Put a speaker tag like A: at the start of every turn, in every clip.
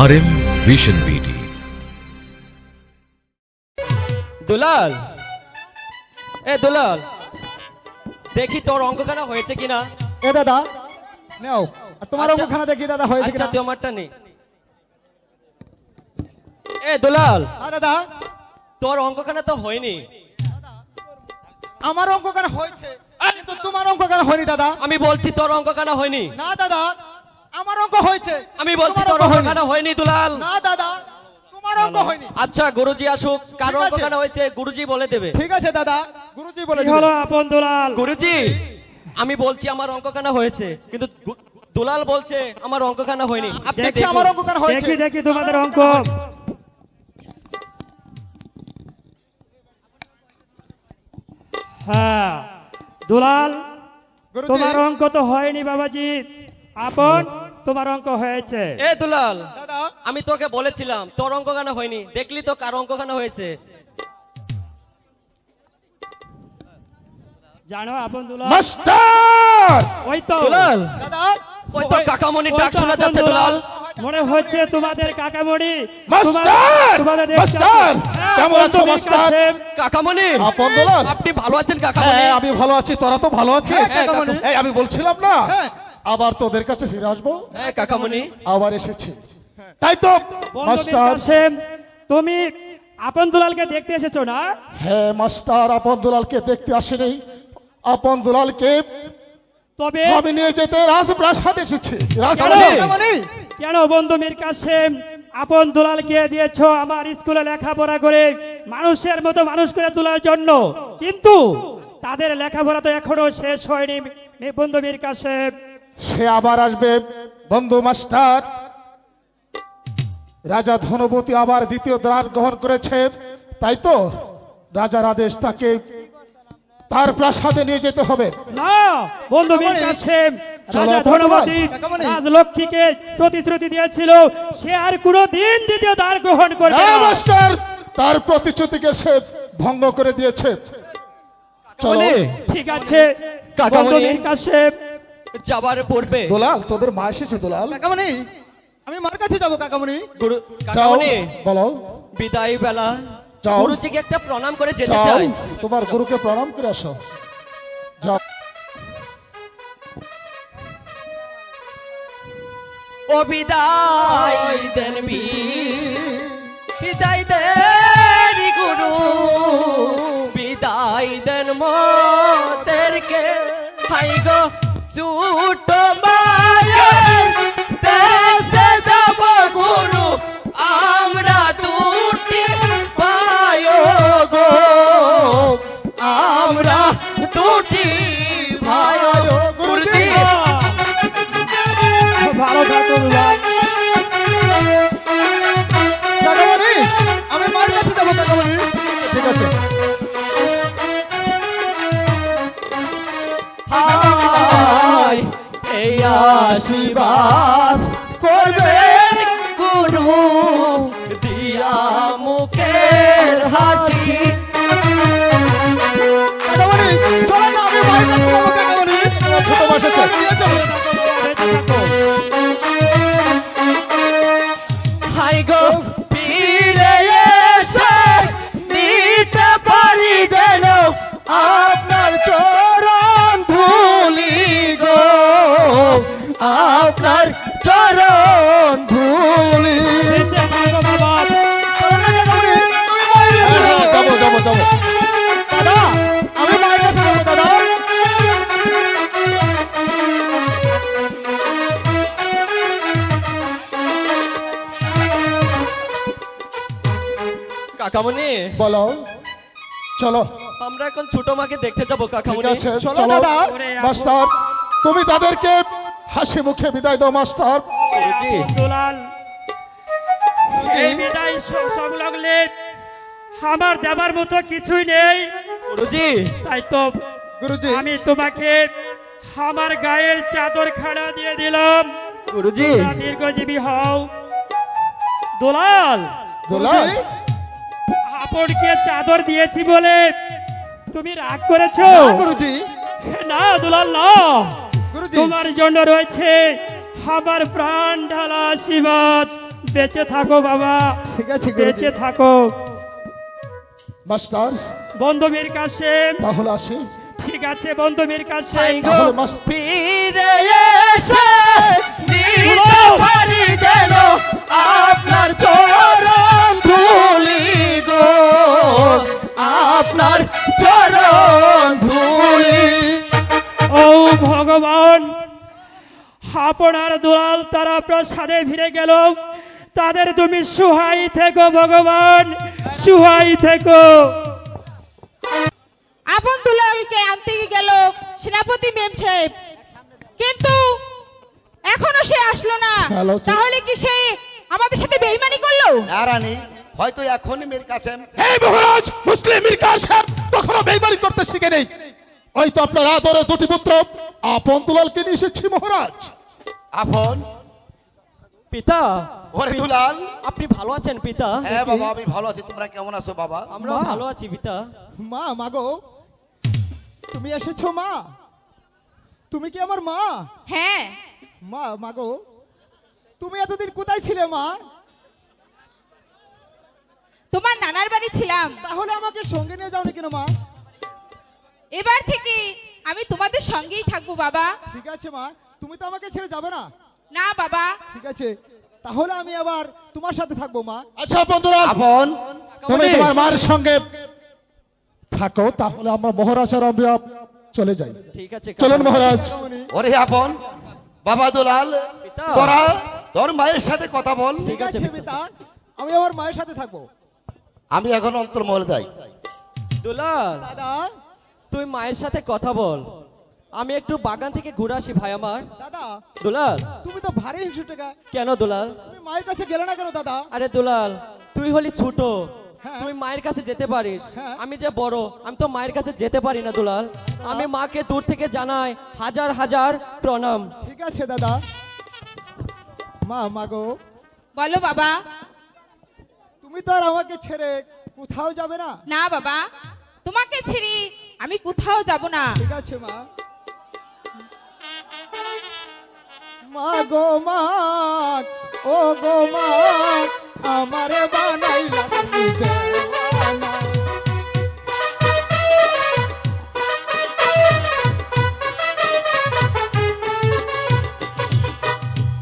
A: R M vision BD
B: Dulal. এ দুলাল দেখি তোর অঙ্ক কেন হয়েছে কিনা?
C: এ দাদা নাও। আর তোমার
B: আচ্ছা।
C: অঙ্কখানা দেখি দাদা হয়েছে
B: আচ্ছা
C: কিনা।
B: তুই আমারটা নে। এ দুলাল
C: হ্যাঁ দাদা।
B: তোর অঙ্কখানা তো হয়নি।
C: আমার অঙ্কখানা হয়েছে কিন্তু তোমার অঙ্কখানা হয়নি দাদা।
B: আমি বলছি তোর অঙ্কখানা হয়নি।
C: না দাদা। আমার অঙ্ক হয়েছে।
B: আমি বলছি তোর। অঙ্কখানা হয়নি। দুলাল।
C: না দাদা তোমার অঙ্ক হয়নি।
B: আচ্ছা গুরুজি আসুক। কার। অঙ্কখানা হয়েছে? গুরুজি বলে দেবে।
C: ঠিক আছে দাদা। গুরুজি বলে দিবে।
D: হলো আপন দুলাল?
B: গুরুজি আমি বলছি আমার অঙ্কখানা হয়েছে? কিন্তু গু- দুলাল বলছে আমার অঙ্কখানা হয়নি। আপনি
C: দেখছি
B: দেখুন।
C: আমার অঙ্কখানা হয়েছে।
D: দেখি দেখি তোমাদের অঙ্ক। হ্যাঁ দুলাল
C: গুরুজি,
D: তোমার অঙ্ক তো হয়নি বাবাজি। আপন তোমার অঙ্ক হয়েছে।
B: এ দুলাল
C: দাদা।
B: আমি তোকে বলেছিলাম তোর অঙ্কখানা হয়নি? দেখলি তো কার অঙ্কখানা হয়েছে?
D: জানো আপন দুলাল?
E: মাস্টার!
D: ওই তো।
B: দুলাল।
C: দাদা
B: ওই তো কাকামণির ডাক শোনা যাচ্ছে দুলাল।
D: মনে হচ্ছে তোমাদের কাকামণি।
E: মাস্টার!
D: তোমাদের-
E: মাস্টার!
D: হ্যাঁ,
E: কেমন আছো মাস্টার?
B: কাকামণি
E: আপন দুলাল?
B: আপনি ভালো আছেন কাকামণি?
E: হ্যাঁ আমি ভালো আছি তোরা তো ভালো আছিস?
C: হ্যাঁ,
E: এই আমি বলছিলাম না।
C: হ্যাঁ।
E: আবার তোদের কাছে ফিরে আসব?
B: হ্যাঁ কাকামণি।
E: আবার এসেছি। তাই তো মাস্টার।
D: তুমি আপন দুলালকে দেখতে এসেছ না?
E: হ্যাঁ মাস্টার আপন দুলালকে দেখতে আসেনি। আপন দুলালকে
D: তবে
E: আমি নিয়ে যেতে রাজপ্রাসাদ এসেছি।
D: কেন? কেন বন্ধু মীর কাসেম আপন দুলালকে দিয়েছ আমার স্কুলে লেখাপড়া করে মানুষের মতো মানুষ করে তোলার জন্য। কিন্তু তাদের লেখাপড়া তো এখনও শেষ হয়নি বন্ধু মীর কাসেম।
E: সে আবার আসবে বন্ধু মাস্টার। রাজা ধনবতী আবার দ্বিতীয় দ্বার গ্রহণ করেছে তাই তো? রাজার আদেশ তাকে তার প্রাসাদে নিয়ে যেতে হবে।
D: না বন্ধু রাজা রাজলক্ষ্মীকে প্রতিশ্রুতি দিয়েছিল সে আর কোনো দিন দ্বিতীয় দ্বার গ্রহণ করবে
E: হ্যাঁ,
D: না।
E: মাস্টার তার প্রতিশ্রুতিকে সে ভঙ্গ করে দিয়েছে। চলো।
D: ঠিক আছে।
B: কাকামণি। যাবার পূর্বে।
E: দোলাল তোদের মা এসেছে দোলাল।
C: কাকামণি আমি মার কাছে যাব কাকামণি।
B: গুরু কাকামণি
E: বলো।
B: বিদায় বেলা
E: যাও।
B: গুরুজিকে একটা প্রণাম করে যেতে চাই।
E: তোমার গুরুকে প্রণাম করে আসো। যাও।
B: ও বিদায় দেন বীর, বিদায় দেন গুরু। বিদায় দেন মোদেরকে হাই গো। ছুট আশীর্বাদ
C: কাকামণি।
E: বলো। চলো।
B: আমরা এখন ছোট মাকে দেখতে যাব
E: ঠিক
B: কাকামণি।
C: চলো দাদা।
E: মাস্টার তুমি তাদেরকে হাসি মুখে বিদায় দাও মাস্টার।
D: এই বিদায় সংলগ্নে আমার দেবার মতো কিছুই নেই।
B: গুরুজি।
D: তাই তো
C: গুরুজি।
D: আমি তোমাকে আমার গায়ের চাদর খাড়া দিয়ে দিলাম।
B: গুরুজি।
D: দীর্ঘজীবী হও। দুলাল।
E: দোলাল?
D: আপনকে চাদর দিয়েছি বলে তুমি রাগ করেছ?
C: না, গুরুজি।
D: না দুলাল না।
C: গুরুজি।
D: তোমার জন্য রয়েছে আমার প্রাণ ঢালা আশীর্বাদ। বেঁচে থাকো বাবা।
C: ঠিক আছে
D: বেঁচে থাকো।
E: মাস্টার।
D: বন্ধু মীর কাসেম
E: তাহলে আসি।
D: ঠিক আছে বন্ধু মীর কাসেম
E: তাহলে
B: ফিরে এসে নিতে পারি যেন আপনার চরণ ধুলি গো আপনার চরণ ধুলি।
D: ও ভগবান আপনার দুলাল তারা প্রসাদে ফিরে গেল। তাদের তুমি সুহাই থেকো ভগবান সুহাই থেকো।
A: আপন দুলালকে আনতে গেল সেনাপতি মেম সাহেব। কিন্তু এখনও সে আসলো না। তাহলে কি সে আমাদের সাথে বেইমানি করল?
F: না রানী হয়তো এখন মেয়ের কাছে
E: এই মহারাজ মুসলিম মির্কা সাহেব কখনো বেইমানি করতে শিখে নেই। ওই তো আপনার আদরের দুটি পুত্র আপন দুলালকে নিয়ে এসেছি মহারাজ।
F: আপন?
B: পিতা?
F: ওরে দুলাল।
B: আপনি ভালো আছেন পিতা?
F: হ্যাঁ বাবা আমি ভালো আছি। তোমরা কেমন আছো বাবা?
B: আমরা ভালো আছি পিতা।
C: মা মাগো তুমি এসেছ মা? তুমি কি আমার মা?
A: হ্যাঁ।
C: মা মাগো তুমি এতদিন কোথায় ছিলে মা?
A: তোমার নানার বাড়ি ছিলাম।
C: তাহলে আমাকে সঙ্গে নিয়ে যাও না কেন মা?
A: এবার থেকে আমি তোমাদের সঙ্গেই থাকব বাবা।
C: ঠিক আছে মা তুমি তো আমাকে ছেড়ে যাবে না।
A: না বাবা।
C: ঠিক আছে তাহলে আমি আবার তোমার সাথে থাকব মা।
E: আচ্ছা বন্ধুরা।
F: আপন
E: তুমি তোমার মায়ের সঙ্গে থাকো তাহলে আমরা মহারাজ আর আমরা চলে যাই।
B: ঠিক আছে
E: চলুন মহারাজ।
F: ওরে আপন বাবা দুলাল। তোরা তোর মায়ের সাথে কথা বল।
C: ঠিক আছে পিতা। আমি আমার মায়ের সাথে থাকব।
F: আমি এখন অন্তর্মহলে যাই।
B: দুলাল
C: দাদা।
B: তুই মায়ের সাথে কথা বল। আমি একটু বাগান থেকে ঘুরে আসি ভাই আমার।
C: দাদা
B: দুলাল।
C: তুমি তো ভারী হিংসু টাকা।
B: কেন দুলাল?
C: তুমি মায়ের কাছে গেলে না কেন দাদা?
B: আরে দুলাল তুই হলি ছোট।
C: হ্যাঁ।
B: তুই মায়ের কাছে যেতে পারিস।
C: হ্যাঁ।
B: আমি যে বড় আমি তো মায়ের কাছে যেতে পারি না দুলাল। আমি মাকে দূর থেকে জানাই হাজার হাজার প্রণাম।
C: ঠিক আছে দাদা। মা মাগো
A: বলো বাবা।
C: তুমি তো আর আমাকে ছেড়ে কোথাও যাবে না?
A: না বাবা। তোমাকে ছেড়ে আমি কোথাও যাব না।
C: ঠিক আছে মা। মা গো মা। ও গো মা। আমারে বানাইলা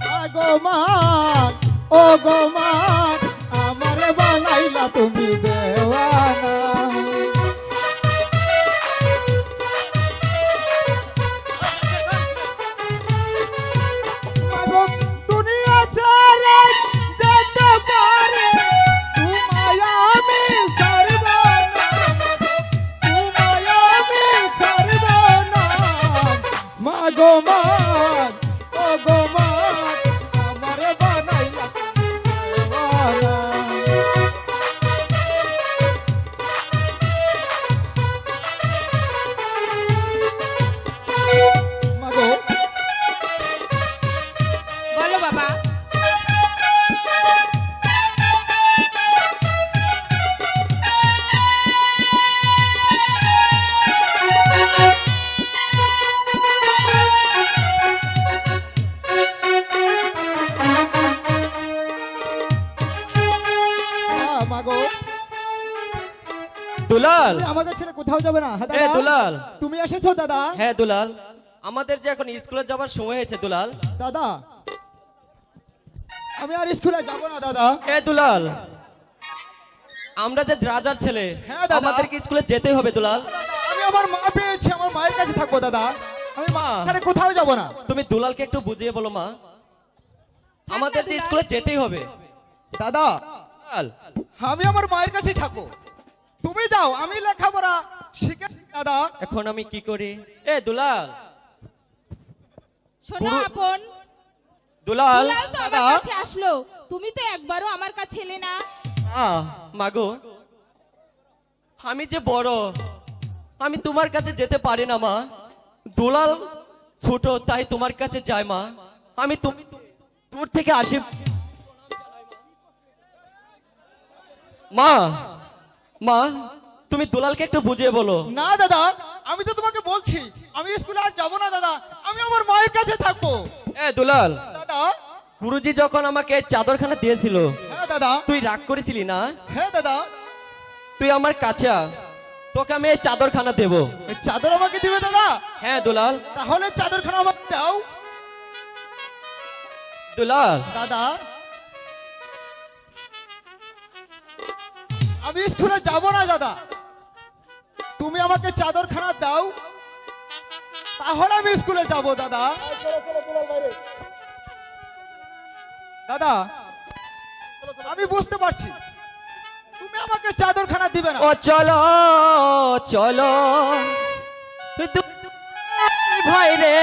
C: মা গো মা। ও গো মা। তুমি
B: দুলাল।
C: আমাকে ছেড়ে কোথাও যাবে না। হ্যাঁ, দাদা?
B: দুলাল।
C: তুমি এসেছ দাদা।
B: হ্যাঁ দুলাল। আমাদের যে এখন স্কুলে যাবার সময় হয়েছে দুলাল।
C: দাদা আমি আর স্কুলে যাব না দাদা।
B: এ দুলাল আমরা যে রাজার ছেলে
C: হ্যাঁ।
B: আমাদেরকে স্কুলে যেতেই হবে দুলাল।
C: আমি আমার মা পেয়েছি আমার মায়ের কাছে থাকব দাদা। আমি মা। ছেড়ে কোথাও যাব না।
B: তুমি দুলালকে একটু বুঝিয়ে বলো মা। আমাদের যে স্কুলে যেতেই হবে।
C: দাদা আমি আমার মায়ের কাছেই থাকব। তুমি যাও আমি লেখাপড়া শিখে দাদা।
B: এখন আমি কি করি? এ দুলাল।
A: শোনো আপন।
B: দুলাল
A: দুলাল তো আমার
C: দাদা।
A: কাছে আসলো। তুমি তো একবারও আমার কাছে এলে না।
B: মাগো আমি যে বড় আমি তোমার কাছে যেতে পারি না মা। দুলাল ছোট তাই তোমার কাছে যায় মা। আমি তুমি দূর থেকে আসি। মা মা তুমি দুলালকে একটু বুঝিয়ে বলো।
C: না দাদা আমি তো তোমাকে বলছি আমি স্কুলে আর যাব না দাদা আমি আমার মায়ের কাছে থাকব।
B: এ দুলাল
C: দাদা?
B: গুরুজি যখন আমাকে চাদরখানা দিয়েছিল
C: হ্যাঁ দাদা।
B: তুই রাগ করেছিলি না?
C: হ্যাঁ দাদা।
B: তুই আমার কাছে তোকে আমি এই চাদরখানা দেব।
C: এই চাদর আমাকে দিবে দাদা?
B: হ্যাঁ দুলাল।
C: তাহলে চাদরখানা আমাকে দাও।
B: দুলাল।
C: দাদা। আমি স্কুলে যাব না, দাদা। তুমি আমাকে চাদরখানা দাও, তাহলে আমি স্কুলে যাব, দাদা। দাদা, আমি বুঝতে পারছি। তুমি আমাকে চাদরখানা দিবে না।
B: ও, চলো চলো। ভাই রে,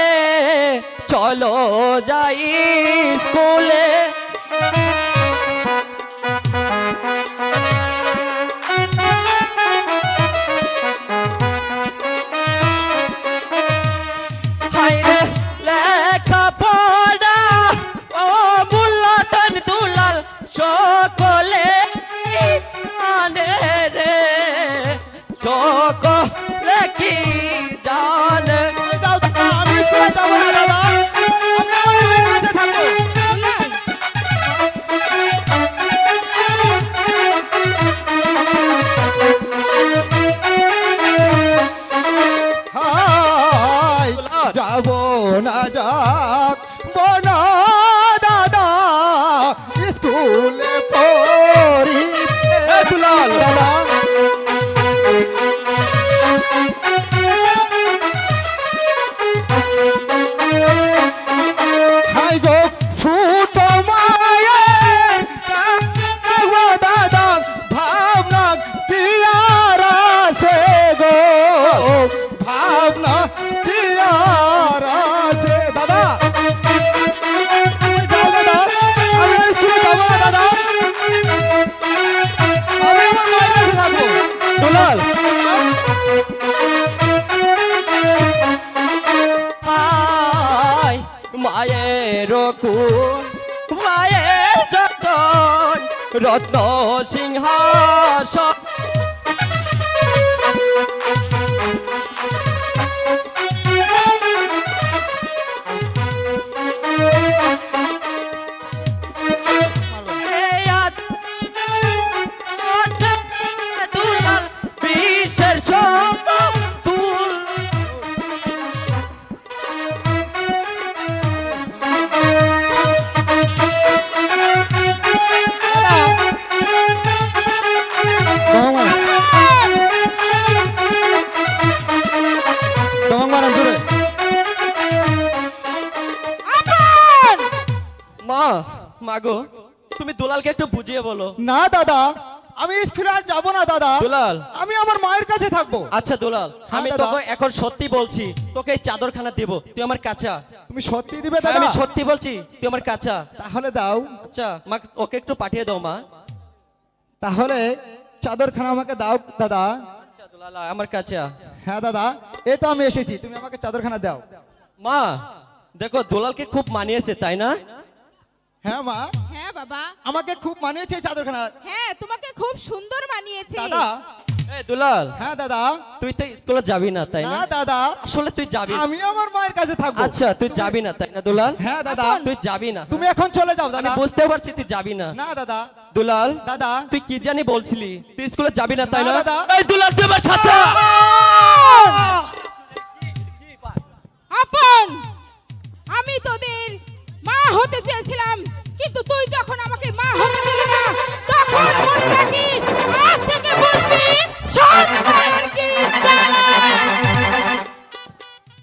B: চলো যাই স্কুলে।
C: যাক বনা
B: 啊 বলো
C: না দাদা আমি স্কুলে আর যাব না দাদা।
B: দুলাল।
C: আমি আমার মায়ের কাছে থাকব।
B: আচ্ছা দুলাল
C: হ্যাঁ,
B: আমি তোকে এখন সত্যি বলছি তোকে এই চাদরখানা দেব তুই আমার কাছে আ।
C: তুমি সত্যি দিবে
B: হ্যাঁ,
C: দাদা
B: আমি সত্যি বলছি তুই আমার কাছে আ।
C: তাহলে দাও।
B: আচ্ছা মা ওকে একটু পাঠিয়ে দাও মা।
C: তাহলে চাদরখানা আমাকে দাও দাদা।
B: আচ্ছা দুলাল আমার কাছে
C: হ্যাঁ দাদা এই তো আমি এসেছি তুমি আমাকে চাদরখানা দাও।
B: মা দেখো দুলালকে খুব মানিয়েছে তাই না?
C: হ্যাঁ মা।
A: হ্যাঁ বাবা।
C: আমাকে খুব মানিয়েছে এই চাদরখানা।
A: হ্যাঁ তোমাকে খুব সুন্দর মানিয়েছে।
C: দাদা।
B: এই দুলাল।
C: হ্যাঁ দাদা।
B: তুই তো স্কুলে যাবি না তাই
C: না?
B: না
C: দাদা।
B: আসলে তুই যাবি।
C: আমি আমার মায়ের কাছে থাকব।
B: আচ্ছা তুই যাবি না তাই না দুলাল?
C: হ্যাঁ দাদা।
B: তুই যাবি না।
C: তুমি এখন চলে যাও দাদা।
B: বুঝতে পারছি তুই যাবি না।
C: না দাদা।
B: দুলাল
C: দাদা।
B: তুই কি জানি বলছিলি? তুই স্কুলে যাবি না তাই
C: না,
B: না?
C: দাদা।
B: এই দুলাল তুই আমার সাথে
A: আপন! আমি তোদের মা হতে চেয়েছিলাম, কিন্তু তুই যখন আমাকে মা হতে দিলি না, তখন মনে রাখিস, আজ থেকে বলবি সৎ মায়ের কি